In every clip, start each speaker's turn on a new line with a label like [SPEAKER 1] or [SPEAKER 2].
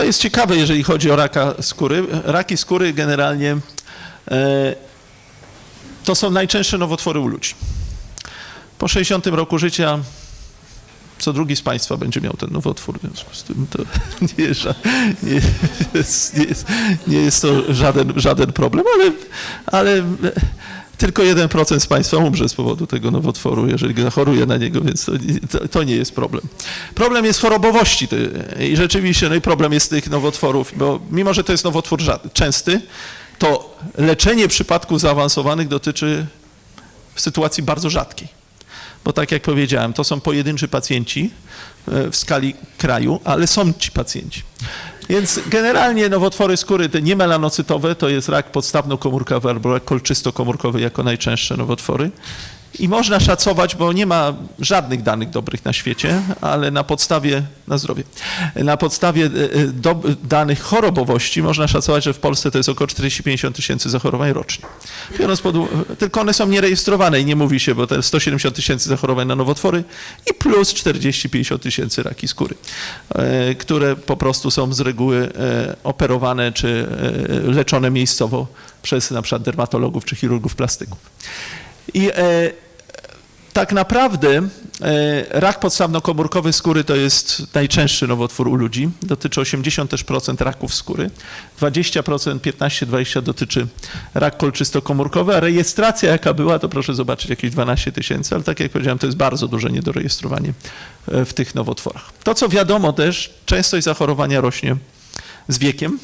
[SPEAKER 1] to jest ciekawe, jeżeli chodzi o raka skóry. Raki skóry generalnie e, to są najczęstsze nowotwory u ludzi. Po 60 roku życia co drugi z Państwa będzie miał ten nowotwór. W związku z tym to nie jest, nie jest, nie jest, nie jest to żaden, żaden problem, ale, ale tylko 1% z Państwa umrze z powodu tego nowotworu, jeżeli zachoruje na niego, więc to, to, to nie jest problem. Problem jest chorobowości ty- i rzeczywiście no i problem jest tych nowotworów, bo mimo, że to jest nowotwór częsty, to leczenie przypadków zaawansowanych dotyczy sytuacji bardzo rzadkiej bo tak jak powiedziałem, to są pojedynczy pacjenci e, w skali kraju, ale są ci pacjenci. Więc generalnie nowotwory skóry te niemelanocytowe to jest rak podstawno-komórkowy albo rak kolczysto-komórkowy jako najczęstsze nowotwory. I można szacować, bo nie ma żadnych danych dobrych na świecie, ale na podstawie, na zdrowie, na podstawie e, e, do, danych chorobowości można szacować, że w Polsce to jest około 40-50 tysięcy zachorowań rocznie. Biorąc pod, tylko one są nierejestrowane i nie mówi się, bo to jest 170 tysięcy zachorowań na nowotwory i plus 40-50 tysięcy raki skóry, e, które po prostu są z reguły operowane czy leczone miejscowo przez na przykład dermatologów czy chirurgów plastyków. I e, tak naprawdę e, rak podstawnokomórkowy skóry to jest najczęstszy nowotwór u ludzi. Dotyczy 80% też procent raków skóry. 20%, 15-20% dotyczy rak kolczystokomórkowy, a rejestracja jaka była, to proszę zobaczyć jakieś 12 tysięcy, ale tak jak powiedziałem, to jest bardzo duże niedorejestrowanie e, w tych nowotworach. To co wiadomo też, częstość zachorowania rośnie z wiekiem.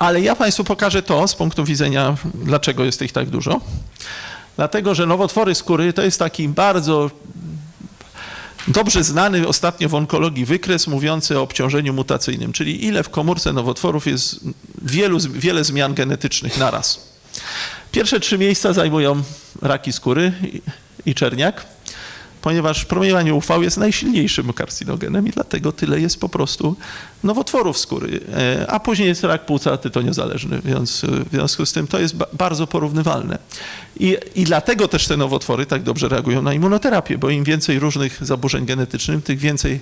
[SPEAKER 1] Ale ja Państwu pokażę to z punktu widzenia, dlaczego jest ich tak dużo. Dlatego, że nowotwory skóry to jest taki bardzo dobrze znany ostatnio w onkologii wykres mówiący o obciążeniu mutacyjnym, czyli ile w komórce nowotworów jest wielu, wiele zmian genetycznych naraz. Pierwsze trzy miejsca zajmują raki skóry i, czerniak, ponieważ promieniowanie UV jest najsilniejszym karcinogenem i dlatego tyle jest po prostu nowotworów skóry. E, A później jest rak płuca tytoniozależny, więc e, w związku z tym to jest ba- bardzo porównywalne. I, I dlatego też te nowotwory tak dobrze reagują na immunoterapię, bo im więcej różnych zaburzeń genetycznych, tych więcej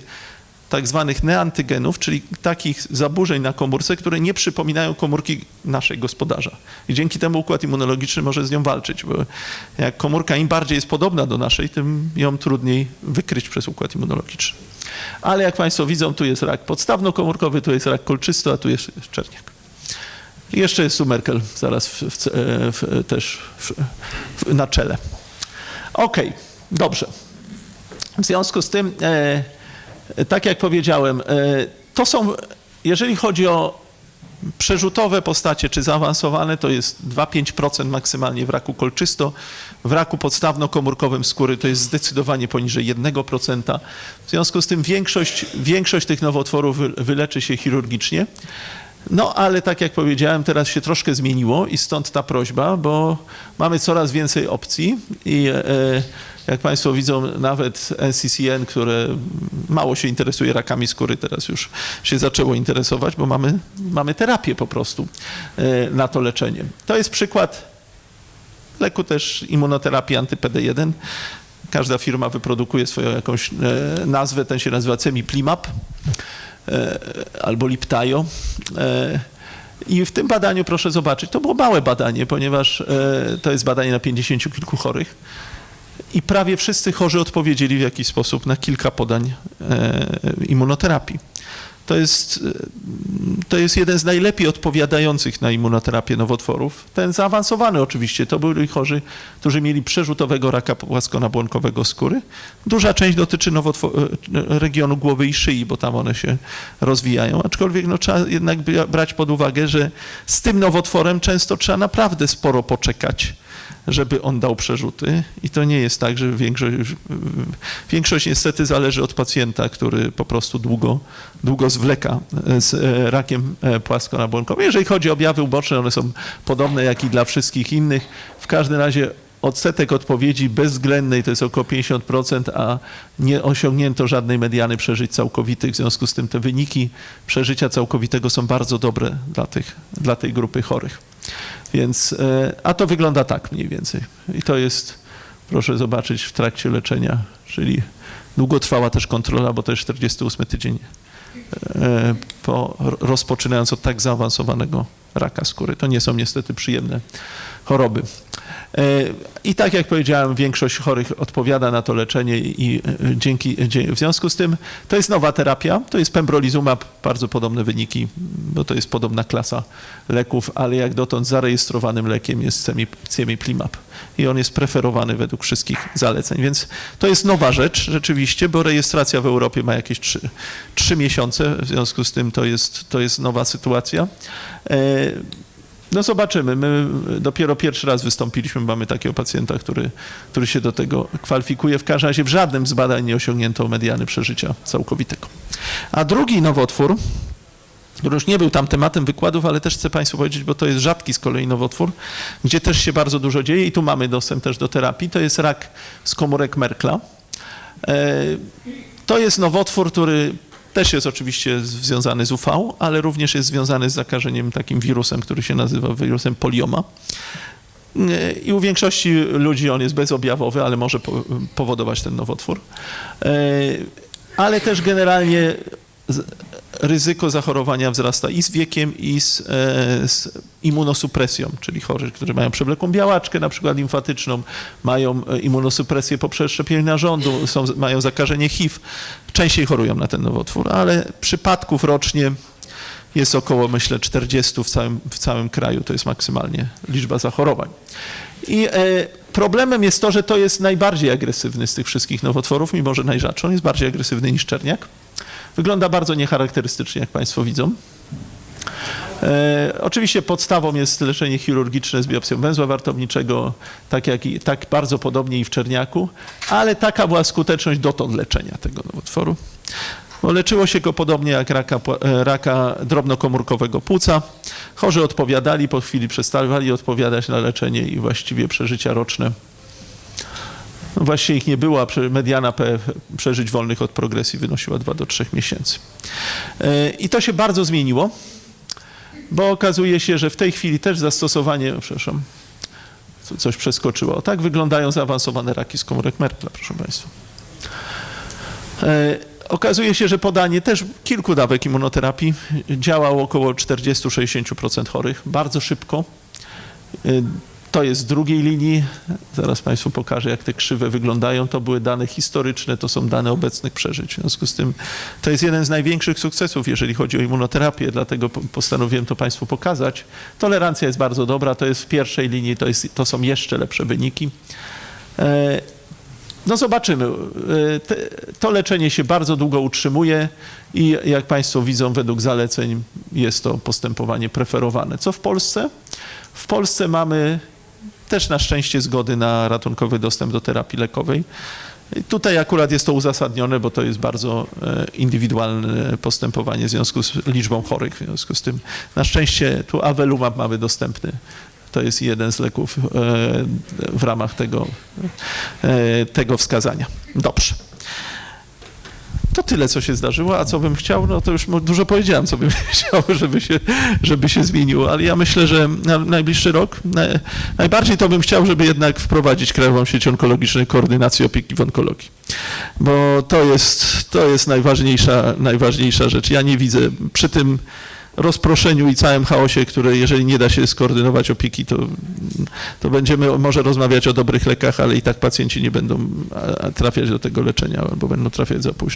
[SPEAKER 1] tak zwanych neantygenów, czyli takich zaburzeń na komórce, które nie przypominają komórki naszej gospodarza. I dzięki temu układ immunologiczny może z nią walczyć, bo jak komórka im bardziej jest podobna do naszej, tym ją trudniej wykryć przez układ immunologiczny. Ale jak Państwo widzą, tu jest rak podstawno-komórkowy, tu jest rak kolczysty, a tu jest czerniak. I jeszcze jest Sumerkel zaraz w, w, też w, w, na czele. Okej, dobrze. W związku z tym, e, tak jak powiedziałem, e, to są, jeżeli chodzi o przerzutowe postacie czy zaawansowane, to jest 2-5% maksymalnie w raku kolczysto. W raku podstawno-komórkowym skóry to jest zdecydowanie poniżej 1%. W związku z tym większość, większość tych nowotworów wy- wyleczy się chirurgicznie. No ale tak jak powiedziałem, teraz się troszkę zmieniło i stąd ta prośba, bo mamy coraz więcej opcji i e, jak Państwo widzą, nawet NCCN, które mało się interesuje rakami skóry, teraz już się zaczęło interesować, bo mamy, mamy terapię po prostu e, na to leczenie. To jest przykład leku też immunoterapii anty-PD1. Każda firma wyprodukuje swoją jakąś e, nazwę, ten się nazywa Cemiplimab e, albo Liptajo. E, I w tym badaniu proszę zobaczyć, to było małe badanie, ponieważ e, to jest badanie na 50 kilku chorych. I prawie wszyscy chorzy odpowiedzieli w jakiś sposób na kilka podań e, immunoterapii. To jest, e, to jest jeden z najlepiej odpowiadających na immunoterapię nowotworów. Ten zaawansowany oczywiście, to byli chorzy, którzy mieli przerzutowego raka płaskonabłonkowego skóry. Duża część dotyczy nowotwo- e, regionu głowy i szyi, bo tam one się rozwijają. Aczkolwiek no, trzeba jednak bra- brać pod uwagę, że z tym nowotworem często trzeba naprawdę sporo poczekać żeby on dał przerzuty. I to nie jest tak, że większość, większość niestety zależy od pacjenta, który po prostu długo, długo zwleka z e, rakiem e, płaskonabłonkowym. Jeżeli chodzi o objawy uboczne, one są podobne jak i dla wszystkich innych. W każdym razie odsetek odpowiedzi bezwzględnej to jest około 50%, a nie osiągnięto żadnej mediany przeżyć całkowitych. W związku z tym te wyniki przeżycia całkowitego są bardzo dobre dla, tych, dla tej grupy chorych. Więc, e, a to wygląda tak mniej więcej. I to jest, proszę zobaczyć, w trakcie leczenia, czyli długo trwała też kontrola, bo to jest 48 tydzień e, po, rozpoczynając od tak zaawansowanego raka skóry. To nie są niestety przyjemne choroby. E, I tak jak powiedziałem, większość chorych odpowiada na to leczenie i e, dzięki, dzie- w związku z tym to jest nowa terapia, to jest pembrolizumab, bardzo podobne wyniki, bo to jest podobna klasa leków, ale jak dotąd zarejestrowanym lekiem jest cemi- cemiplimab i on jest preferowany według wszystkich zaleceń, więc to jest nowa rzecz rzeczywiście, bo rejestracja w Europie ma jakieś trzy, trzy miesiące, w związku z tym to jest, to jest nowa sytuacja. No zobaczymy. My dopiero pierwszy raz wystąpiliśmy, mamy takiego pacjenta, który, który się do tego kwalifikuje. W każdym razie w żadnym z badań nie osiągnięto mediany przeżycia całkowitego. A drugi nowotwór, który już nie był tam tematem wykładów, ale też chcę Państwu powiedzieć, bo to jest rzadki z kolei nowotwór, gdzie też się bardzo dużo dzieje i tu mamy dostęp też do terapii. To jest rak z komórek Merkla. E, To jest nowotwór, który też jest oczywiście związany z UV, ale również jest związany z zakażeniem takim wirusem, który się nazywa wirusem polioma. E, I u większości ludzi on jest bezobjawowy, ale może po- powodować ten nowotwór. E, Ale też generalnie ryzyko zachorowania wzrasta i z wiekiem, i z, e, z immunosupresją, czyli chorzy, którzy mają przewlekłą białaczkę, na przykład limfatyczną, mają e, immunosupresję poprzez szczepienie narządu, są, mają zakażenie HIV, częściej chorują na ten nowotwór, ale przypadków rocznie jest około, myślę, 40 w całym, w całym kraju, to jest maksymalnie liczba zachorowań. I e, problemem jest to, że to jest najbardziej agresywny z tych wszystkich nowotworów, mimo że najrzadszy. On jest bardziej agresywny niż czerniak. Wygląda bardzo niecharakterystycznie, jak Państwo widzą. E, oczywiście podstawą jest leczenie chirurgiczne z biopsją węzła wartowniczego, tak, jak i, tak bardzo podobnie i w czerniaku, ale taka była skuteczność dotąd leczenia tego nowotworu. Bo leczyło się go podobnie jak raka, e, raka drobnokomórkowego płuca. Chorzy odpowiadali, po chwili przestawali odpowiadać na leczenie i właściwie przeżycia roczne. No Właściwie ich nie było, a mediana przeżyć wolnych od progresji wynosiła 2 do 3 miesięcy. E, I to się bardzo zmieniło, bo okazuje się, że w tej chwili też zastosowanie, przepraszam, coś przeskoczyło. Tak wyglądają zaawansowane raki z komórek Merkla, proszę Państwa. E, Okazuje się, że podanie też kilku dawek immunoterapii działało około 40-60% chorych bardzo szybko. To jest z drugiej linii. Zaraz Państwu pokażę, jak te krzywe wyglądają. To były dane historyczne, to są dane obecnych przeżyć. W związku z tym to jest jeden z największych sukcesów, jeżeli chodzi o immunoterapię, dlatego po- postanowiłem to Państwu pokazać. Tolerancja jest bardzo dobra, to jest w pierwszej linii, to, jest, to są jeszcze lepsze wyniki. E, no zobaczymy. E, To leczenie się bardzo długo utrzymuje i jak Państwo widzą, według zaleceń jest to postępowanie preferowane. Co w Polsce? W Polsce mamy też na szczęście zgody na ratunkowy dostęp do terapii lekowej. I Tutaj akurat jest to uzasadnione, bo to jest bardzo e, indywidualne postępowanie w związku z liczbą chorych. W związku z tym na szczęście tu Avelumab mamy dostępny. To jest jeden z leków e, w ramach tego, e, tego wskazania. Dobrze. To tyle, co się zdarzyło, a co bym chciał, no to już dużo powiedziałem, co bym chciał, żeby się, żeby się zmieniło, ale ja myślę, że na najbliższy rok na, najbardziej to bym chciał, żeby jednak wprowadzić Krajową Sieć Onkologicznej Koordynacji Opieki w Onkologii, bo to jest, to jest najważniejsza, najważniejsza rzecz. Ja nie widzę przy tym rozproszeniu i całym chaosie, które jeżeli nie da się skoordynować opieki, to, to będziemy może rozmawiać o dobrych lekach, ale i tak pacjenci nie będą trafiać do tego leczenia albo będą trafiać za późno.